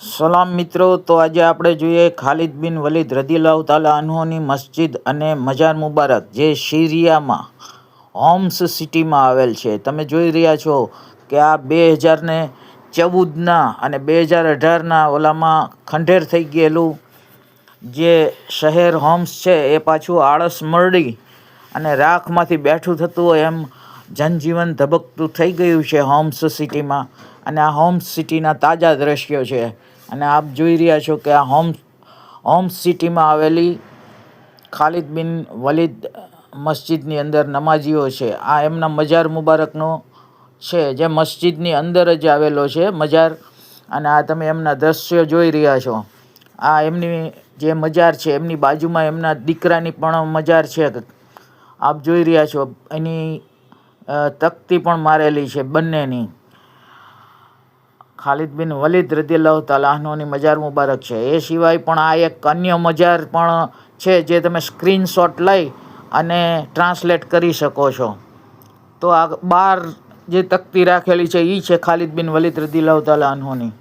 સલામ મિત્રો, તો આજે આપણે જોઈએ ખાલિદ બિન વલીદ રદીલ્લાહુ તાલા અન્હોની મસ્જિદ અને મજાર મુબારક, જે સિરિયામાં હોમ્સ સિટીમાં આવેલ છે. તમે જોઈ રહ્યા છો કે આ બે હજારને ચૌદના અને બે હજાર અઢારના ઓલામાં ખંડેર થઈ ગયેલું જે શહેર હોમ્સ છે, એ પાછું આળસ મરડી અને રાખમાંથી બેઠું થતું હોય એમ જનજીવન ધબકતું થઈ ગયું છે હોમ્સ સિટીમાં. અને આ હોમ્સ સિટીના તાજા દ્રશ્યો છે. અને આપ જોઈ રહ્યા છો કે આ હોમ્સ હોમ્સ સિટીમાં આવેલી ખાલિદ બિન વલીદ મસ્જિદની અંદર નમાજીઓ છે. આ એમના મજાર મુબારકનો છે, જે મસ્જિદની અંદર જ આવેલો છે મજાર અને આ તમે એમના દ્રશ્યો જોઈ રહ્યા છો. આ એમની જે મજાર છે, એમની બાજુમાં એમના દીકરાની પણ મજાર છે. આપ જોઈ રહ્યા છો, એની તકતી પણ મારેલી છે બંનેની. ખાલિદ બિન વલીદ રદીલ્લાહુ તાલાહનોની મજાર મુબારક છે. એ સિવાય પણ આ એક અન્ય મજાર પણ છે જે તમે સ્ક્રીનશોટ લઈ અને ટ્રાન્સલેટ કરી શકો છો. તો આ બાર જે તકતી રાખેલી છે એ છે ખાલિદ બિન વલીદ રદીલ્લાહુ તાલા અન્હોની.